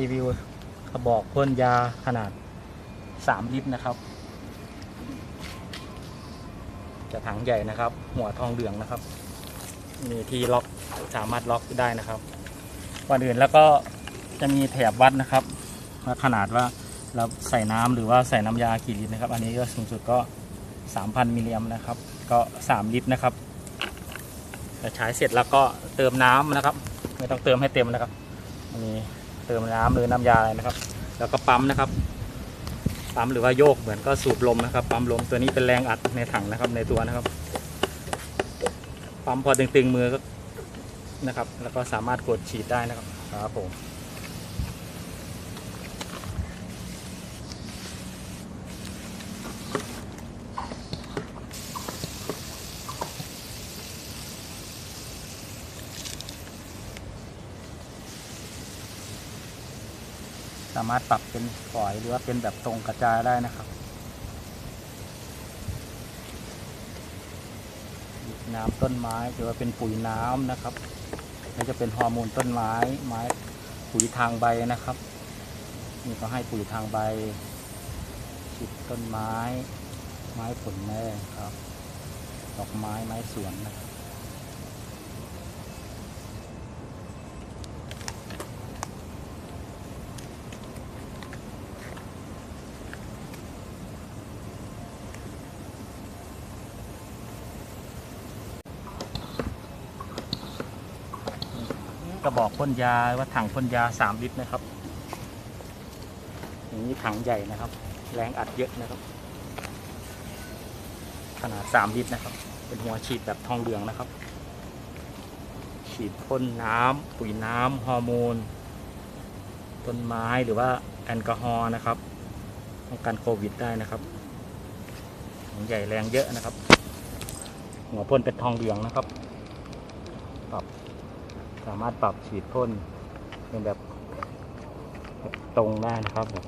รีวิวกระบอกพ่นยาขนาด 3 ลิตรนะครับ จะถังใหญ่นะครับ หัวทองเหลืองนะครับ มีที่ล็อกสามารถล็อกได้นะครับก่อนอื่นแล้วก็จะมีแถบวัดนะครับว่าขนาดว่าเราใส่น้ำหรือว่าใส่น้ำยากี่ลิตรนะครับ อันนี้ก็สูงสุดก็ 3,000มิลลิแอมนะครับ ก็ 3 ลิตรนะครับจะใช้เสร็จแล้วก็เติมน้ำนะครับ ไม่ต้องเติมให้เต็มนะครับอันนี้ เติมน้ำหรือน้ำยาอะไรนะครับ แล้วก็ปั๊มนะครับ ปั๊มหรือว่าโยกเหมือนก็สูบลมนะครับ ปั๊มลมตัวนี้เป็นแรงอัดในถังนะครับในตัวนะครับ ปั๊มพอตึงๆมือก็นะครับ แล้วก็สามารถกดฉีดได้นะครับครับผมามารถปรับเป็นฝอยหรือว่าเป็นแบบตรงกระจายได้นะครับน้ำต้นไม้หรือว่าเป็นปุ๋ยน้ำนะครับนี่จะเป็นฮอร์โมนต้นไม้ไม้ปุ๋ยทางใบนะครับนี่ก็ให้ปุ๋ยทางใบฉีดต้นไม้ ไม้ผลแม่ครับ ดอกไม้ไม้สวนนะครับ กระบอกพ่นยาว่าถังพ่นยาสามลิตรนะครับอย่างนี้ถังใหญ่นะครับ แรงอัดเยอะนะครับ ขนาดสามลิตรนะครับ เป็นหัวฉีดแบบทองเหลืองนะครับ ฉีดพ่นน้ำปุ๋ยน้ำฮอร์โมนต้นไม้หรือว่าแอลกอฮอล์นะครับป้องกันโควิดได้นะครับถังใหญ่แรงเยอะนะครับ หัวพ่นเป็นทองเหลืองนะครับปรับ สามารถปรับฉีดพ่นเป็นแบบตรงได้นะครับแบบ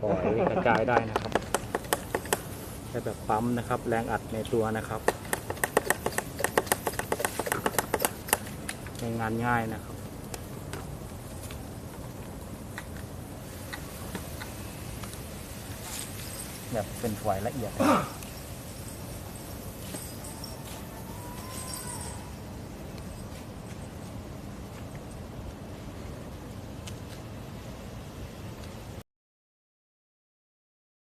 ปล่อยกระจายได้นะครับใช้แบบปั๊มนะครับ แรงอัดในตัวนะครับในงานง่ายนะครับแบบเป็นฝอยละเอียดนะ